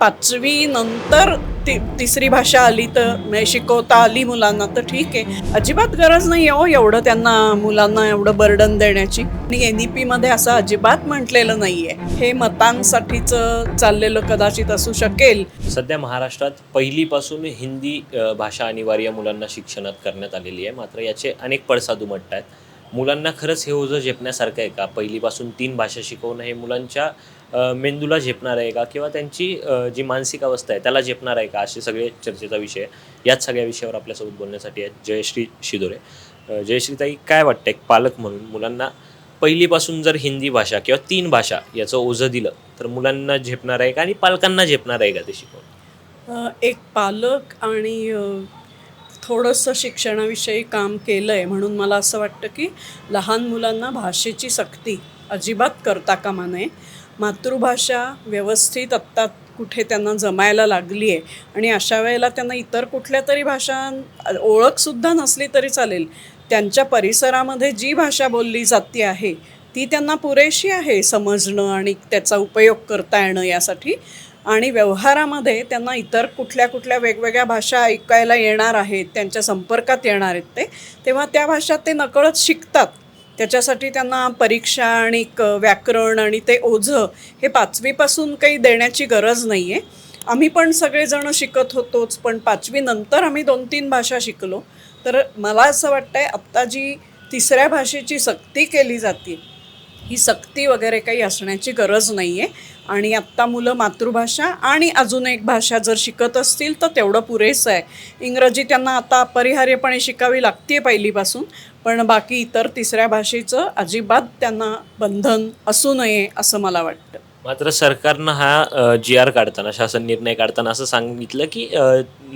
पाचवी नंतर ती तिसरी भाषा आली तर म्हणजे शिकवता आली मुलांना तर ठीक आहे. अजिबात गरज नाही हो एवढं त्यांना मुलांना एवढं बर्डन देण्याची. आणि एन ई पीमध्ये असं अजिबात म्हटलेलं नाही आहे. हे मतांसाठीचं चाललेलं कदाचित असू शकेल. सध्या महाराष्ट्रात पहिलीपासून हिंदी भाषा अनिवार्य मुलांना शिक्षणात करण्यात आलेली आहे. मात्र याचे अनेक पडसाद उमटत आहेत मुलांना खरंच हे ओझं झेपण्यासारखं आहे का? पहिलीपासून तीन भाषा शिकवणं हे मुलांच्या मेंदूला झेपणार आहे का? किंवा त्यांची जी मानसिक अवस्था आहे त्याला झेपणार आहे का? असे सगळे चर्चेचा विषय याच सगळ्या विषयावर आपल्यासोबत बोलण्यासाठी आहेत जयश्री शिदोरे. जयश्रीताई काय वाटतं एक पालक म्हणून मुलांना पहिलीपासून जर हिंदी भाषा किंवा तीन भाषा याचं ओझं दिलं तर मुलांना झेपणार आहे का? आणि पालकांना झेपणार आहे का ते शिकवून? एक पालक आणि थोडंसं शिक्षणाविषयी काम केलं आहे म्हणून मला असं वाटतं की लहान मुलांना भाषेची सक्ती अजिबात करता कामा नये. मातृभाषा व्यवस्थित आत्ता कुठे त्यांना जमायला लागली आहे आणि अशा वेळेला त्यांना इतर कुठल्या तरी भाषा ओळखसुद्धा नसली तरी चालेल. त्यांच्या परिसरामध्ये जी भाषा बोलली जाते आहे ती त्यांना पुरेशी आहे समजणं आणि त्याचा उपयोग करता येणं यासाठी. आणि व्यवहारामध्ये त्यांना इतर कुठल्या कुठल्या वेगवेगळ्या भाषा ऐकायला येणार आहेत त्यांच्या संपर्कात येणार आहेत ते तेव्हा त्या भाषा ते नकळत शिकतात. त्याच्यासाठी त्यांना परीक्षा आणि क व्याकरण आणि ते ओझं हे पाचवीपासून काही देण्याची गरज नाही आहे आम्ही पण सगळेजण शिकत होतोच पण पाचवीनंतर आम्ही दोन तीन भाषा शिकलो. तर मला असं वाटतं आहे आत्ता जी तिसऱ्या भाषेची सक्ती केली जाते ही सक्ती वगैरे काही असण्याची गरज नाही आहे आणि आत्ता मुलं मातृभाषा आणि अजून एक भाषा जर शिकत असतील तर तेवढं पुरेसं आहे. इंग्रजी त्यांना आता अपरिहार्यपणे शिकावी लागते पहिलीपासून पण बाकी इतर तिसऱ्या भाषेचं अजिबात त्यांना बंधन असू नये असं मला वाटतं. मात्र सरकारनं हा जी आर काढताना शासन निर्णय काढताना असं सांगितलं की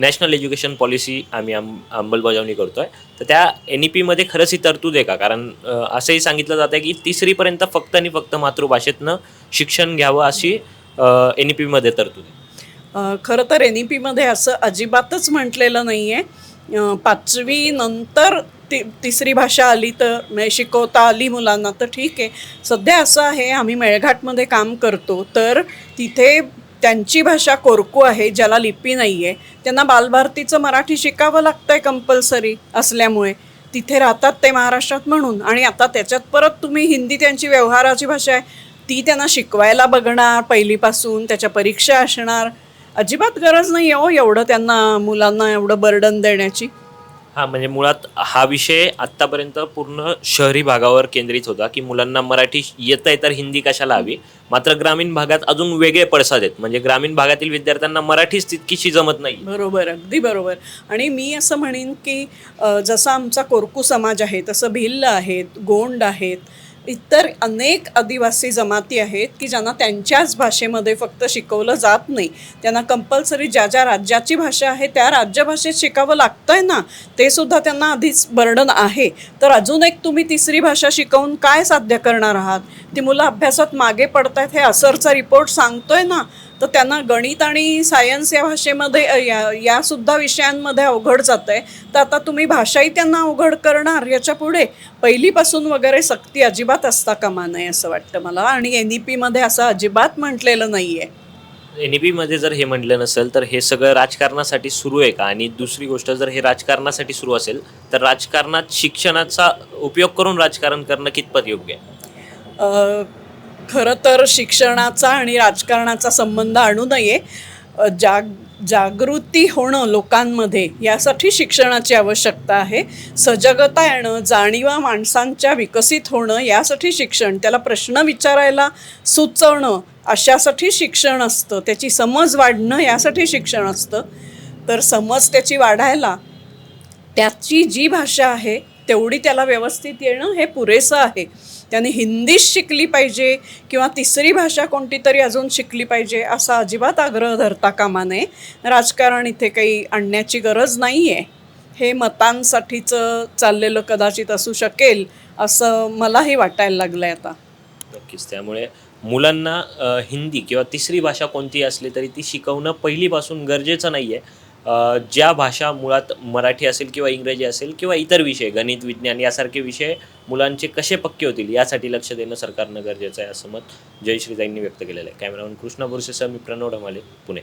नॅशनल एज्युकेशन पॉलिसी आम्ही आम अंमलबजावणी करतोय. तर त्या एन ई पीमध्ये खरंच ही तरतूद आहे का? कारण असंही सांगितलं जातं की तिसरीपर्यंत फक्त आणि फक्त मातृभाषेतनं शिक्षण घ्यावं अशी एन ई पीमध्ये तरतूद आहे. खरं तर एन ई पीमध्ये असं अजिबातच म्हटलेलं नाही आहे पाचवी नंतर ती तिसरी भाषा आली तर म्हणजे शिकवता आली मुलांना तर ठीक आहे. सध्या असं आहे आम्ही मेळघाटमध्ये काम करतो तर तिथे त्यांची भाषा कोरकू आहे ज्याला लिपी नाही आहे त्यांना बालभारतीचं मराठी शिकावं लागतं आहे कंपल्सरी असल्यामुळे. तिथे राहतात ते महाराष्ट्रात म्हणून. आणि आता त्याच्यात परत तुम्ही हिंदी त्यांची व्यवहाराची भाषा आहे ती त्यांना शिकवायला बघणार पहिलीपासून त्याच्या परीक्षा असणार. अजिबात गरज नाही आहे हो एवढं त्यांना मुलांना एवढं बर्डन देण्याची. हा म्हणजे मुळात हा विषय आत्तापर्यंत पूर्ण शहरी भागावर केंद्रित होता की मुलांना मराठी येत आहे तर हिंदी कशाला हवी? मात्र ग्रामीण भागात अजून वेगळे पडसाद आहेत. म्हणजे ग्रामीण भागातील विद्यार्थ्यांना मराठीच तितकीशी जमत नाही. बरोबर अगदी बरोबर. आणि मी असं म्हणेन की जसा आमचा कोरकू समाज आहे तसं भिल्ल आहेत गोंड आहेत इतर अनेक आदिवासी जमाती आहेत की ज्यांना त्यांच्याच भाषेमध्ये फक्त शिकवलं जात नाही. त्यांना कंपल्सरी ज्या ज्या राज्याची भाषा आहे त्या राज्यभाषेत शिकावं लागतं आहे ना ते सुद्धा त्यांना आधीच बर्डन आहे. तर अजून एक तुम्ही तिसरी भाषा शिकवून काय साध्य करणार आहात? ती मुलं अभ्यासात मागे पडतायत हे असरचा रिपोर्ट सांगतोय ना. तर त्यांना गणित आणि सायन्स या भाषेमध्ये या या सुद्धा विषयांमध्ये अवघड जात आहे तर आता तुम्ही भाषाही त्यांना अवघड करणार याच्यापुढे पहिलीपासून वगैरे सक्ती अजिबात असता कामा नये असं वाटतं मला. आणि एन ई पीमध्ये असं अजिबात म्हटलेलं नाही आहे एन ई पीमध्ये जर हे म्हटलं नसेल तर हे सगळं राजकारणासाठी सुरू आहे का? आणि दुसरी गोष्ट जर हे राजकारणासाठी सुरू असेल तर राजकारणात शिक्षणाचा उपयोग करून राजकारण करणं कितपत योग्य आहे? खरं तर शिक्षणाचा आणि राजकारणाचा संबंध आणू नये. जाग जागृती होणं लोकांमध्ये यासाठी शिक्षणाची आवश्यकता आहे. सजगता येणं जाणीवा माणसांच्या विकसित होणं यासाठी शिक्षण त्याला प्रश्न विचारायला सुचवणं अशासाठी शिक्षण असतं. त्याची समज वाढणं यासाठी शिक्षण असतं. तर समज त्याची वाढायला त्याची जी भाषा आहे तेवढी त्याला व्यवस्थित येणं हे पुरेसं आहे. त्याने हिंदीच शिकली पाहिजे किंवा तिसरी भाषा कोणती तरी अजून शिकली पाहिजे असा अजिबात आग्रह धरता कामा नये. राजकारण इथे काही आणण्याची गरज नाही आहे हे मतांसाठीचं चाललेलं कदाचित असू शकेल असं मलाही वाटायला लागलं आहे आता. नक्कीच. त्यामुळे मुलांना हिंदी किंवा तिसरी भाषा कोणती असली तरी ती शिकवणं पहिलीपासून गरजेचं नाही आहे ज्या भाषा मुळात मराठी असेल किंवा इंग्रजी असेल किंवा इतर विषय गणित विज्ञान यासारखे विषय मुलांचे कसे पक्के होतील यासाठी लक्ष देणं सरकारनं गरजेचं आहे असं मत जयश्रीताईंनी व्यक्त केलेलं आहे. कॅमेरामन कृष्णा बोरसेसह मी प्रणव ढमाले पुणे.